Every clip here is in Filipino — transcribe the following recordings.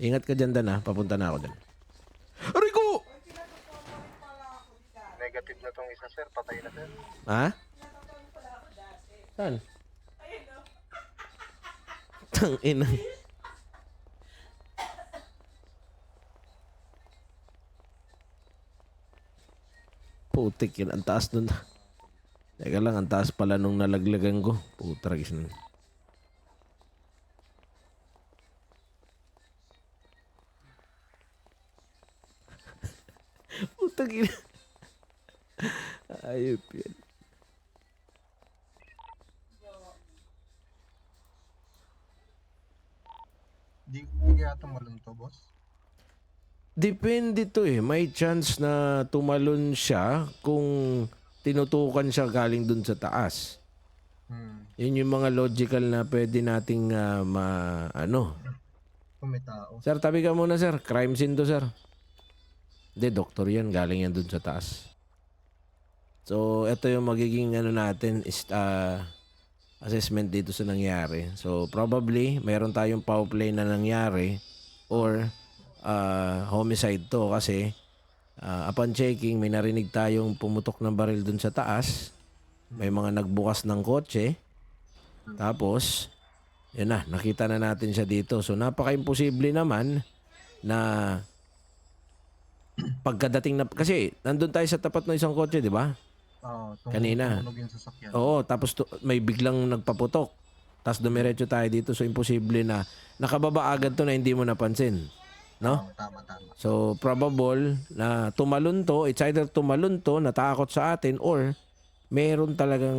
Ingat ka dyan, Dan, ha? Papunta na ako dyan. Rico! Negative na tong isa, sir. Patay na, sir. Ha? Saan? Tang ina. Putik yun. Ang taas nun. Teka lang, ang taas pala nung nalaglagan ko. Putragis nun. Putang ina. Ayop yan. Di, kaya tumalon to, boss. Depende to eh. May chance na tumalon siya kung tinutukan siya galing dun sa taas. Hmm. Yun yung mga logical na pwede nating ah, ma... Ano? Kung may tao. Sir, tabi ka muna sir. Crime scene to sir. Hindi, doktor yan. Galing yan dun sa taas. So, ito yung magiging ano natin is ah, assessment dito sa nangyari. So, probably, meron tayong foul play na nangyari or ah, homicide to kasi ah, upon checking, may narinig tayong pumutok ng baril dun sa taas. May mga nagbukas ng kotse. Tapos, yan na, nakita na natin siya dito. So, napaka-imposible naman na pagkadating na... Kasi, nandun tayo sa tapat ng isang kotse, di ba? Oo, tum- Kanina. tumunog yung sasakyan. Oo, tapos tu- may biglang nagpaputok. Tapos dumiretso tayo dito. So, imposible na nakababa agad to na hindi mo napansin. No? Oo, tama, tama. So, probable na tumalon to. It's either tumalon to, natakot sa atin, or meron talagang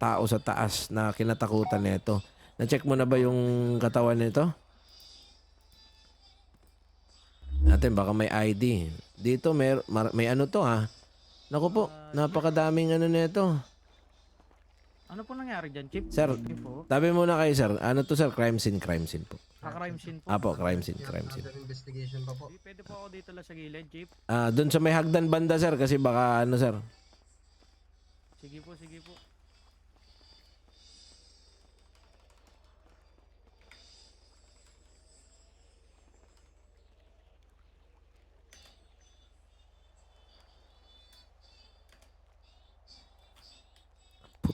tao sa taas na kinatakutan nito. Na-check mo na ba yung katawan nito? Natin, baka may ID. Dito, may, mar- may ano to ha. Naku po, napakadaming ano nito. Ano po nangyari dyan, Chip? Sir, tabi muna kayo sir. Ano to sir? Crime scene, crime scene po. Ah, crime scene po. Apo, crime scene, crime scene. Under investigation pa po. Di, Pwede po ako dito lang sa gilid, Chip. Ah, doon sa may hagdan banda sir kasi baka ano sir. Sige po, sige po.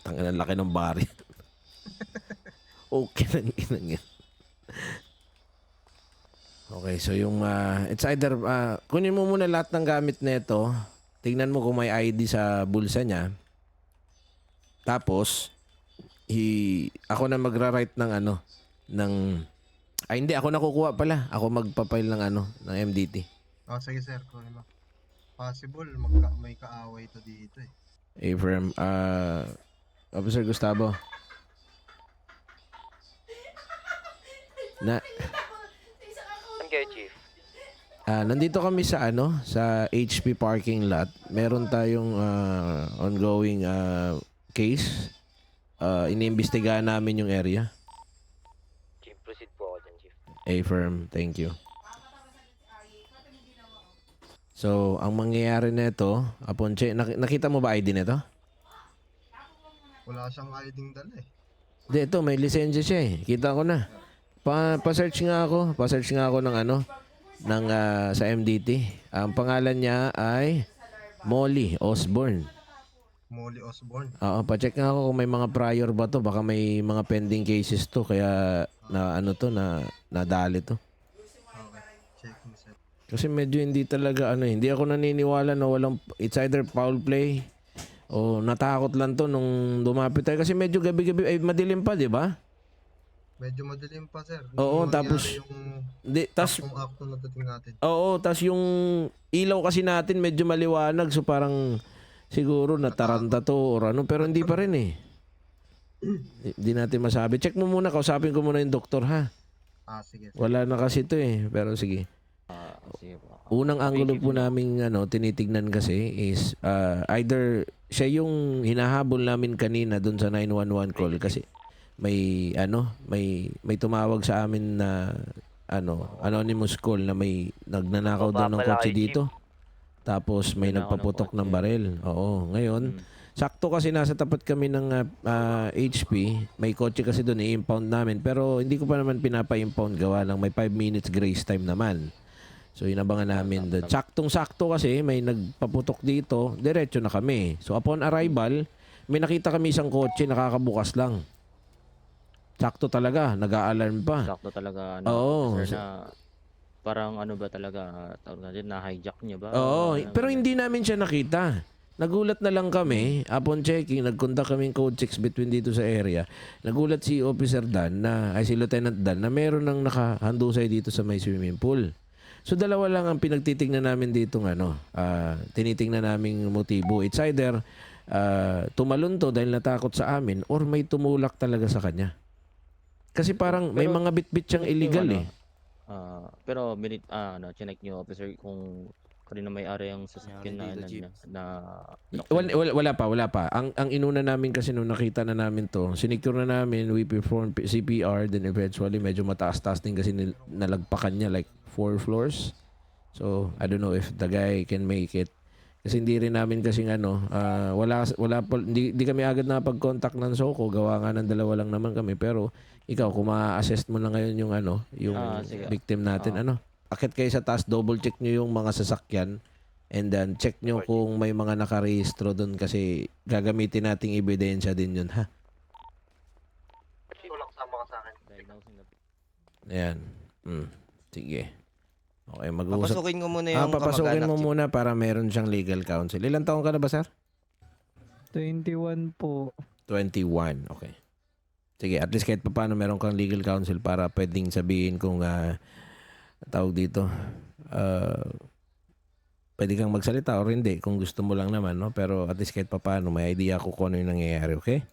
Putang ina, laki ng bari. okay lang inang yan. Okay, so yung ah, it's either ah, kunin mo muna lahat ng gamit nito. Tingnan mo kung may ID sa bulsa niya. Tapos i ako na magra-write ng ano ng ay hindi ako nakukuha pala. Ako magpapail ng ano ng MDT. Oh, sige, sir. Kunin mo. Possible, magka, may kaaway to dito eh. Abram, ah Officer Gustavo. Na Okay, Chief. Ah, nandito kami sa ano, sa HP parking lot. Meron tayong ah, ongoing ah, case. Uh, iniimbestigahan namin yung area. Chief, proceed po ako dyan, Chief. A-firm, thank you. So, ang mangyayari nito, upon check, nak- nakita mo ba ID nito? Wala siyang hiding dala eh. Hindi, ito, may lisensya siya eh. Kita ko na. Pa, pa-search nga ako. Pa-search nga ako ng ano, ng, ah, sa MDT. Ang pangalan niya ay Molly Osborne. Molly Osborne. Oo, pa-check nga ako kung may mga prior ba to. Baka may mga pending cases to. Kaya na ano to, na nadali to. Okay. Checking, sir. Kasi medyo hindi talaga ano, eh, hindi ako naniniwala na walang it's either foul play o natakot lang to nung lumapit tayo kasi medyo gabi-gabi ay madilim pa, di ba? Medyo madilim pa, sir. Oo, Nung tapos- Yung Di, tas aktong akto na dating natin. Oo, tas yung ilaw kasi natin medyo maliwanag so parang siguro nataranta to or ano pero hindi pa rin eh. Hindi natin masabi. Check mo muna, kausapin ko muna yung doktor ha. Ah, sige. Wala na kasi to eh, pero sige. Unang angulo po namin ano, tinitignan kasi is ah, either siya yung hinahabol namin kanina doon sa 911 call kasi may ano, may may tumawag sa amin na ano, anonymous call na may nagnanakaw daw ng kotse dito. Tapos may nagpaputok ng baril. Oo, ngayon Sakto kasi nasa tapat kami ng ah, ah, HP. May kotse kasi doon i-impound namin. Pero hindi ko pa naman pinapa-impound gawa lang. May 5 minutes grace time naman. So inabangan namin doon. Saktong-sakto kasi may nagpaputok dito. Diretso na kami. So upon arrival, may nakita kami isang kotse nakakabukas lang. Sakto talaga. Nag-a-alarm pa. Sakto talaga, ano, Oo. sir, na parang ano ba talaga, tawag natin, na-hijack niya ba? Oo, Parang pero hindi namin siya nakita. Nagulat na lang kami, upon checking, nag-conduct kaming code 6 between dito sa area. Nagulat si Officer Dan, na, ay si Lieutenant Dan, na meron nang nakahandusay dito sa may swimming pool. So dalawa lang ang pinagtitingnan namin dito ng ano, ah, tinitingnan naming motibo. It's either ah, tumalon to dahil natakot sa amin or may tumulak talaga sa kanya. Kasi parang may Pero- mga bit-bit siyang illegal ano, eh. ah, pero minute, ah, ano, chinek niyo, officer, kung kanino may ari ang sasakyan na, na, na, na, Wala, wala, wala pa, wala pa. Ang ang inuna namin kasi nung nakita na namin to, sinicure na namin, we perform P- CPR, then eventually medyo mataas-taas din kasi nil- nalagpakan niya like four floors. So, I don't know if the guy can make it. Kasi hindi rin namin kasi ano, ah, wala wala pa, hindi, hindi kami agad na pag-contact ng Soko, gawa nga ng dalawa lang naman kami. Pero ikaw, kung ma-assess mo na ngayon yung ano, yung sige. victim natin, Ah. ano, akit kayo sa taas, double check nyo yung mga sasakyan and then check nyo kung may mga nakarehistro doon kasi gagamitin nating ebidensya din yun, ha? Tulak sama ka sa akin. Ayan. Mm. Sige. Okay, mag-uusap. Papasukin ko muna Ah, yung papasukin kamag-anak. mo muna para meron siyang legal counsel. Ilan taong ka na ba, sir? 21 po. 21. Okay. Sige, at least kahit pa paano meron kang legal counsel para pwedeng sabihin kung ah, tawag dito, ah, pwede kang magsalita or hindi kung gusto mo lang naman, no? Pero at least kahit pa paano may idea ko kung ano yung nangyayari, okay?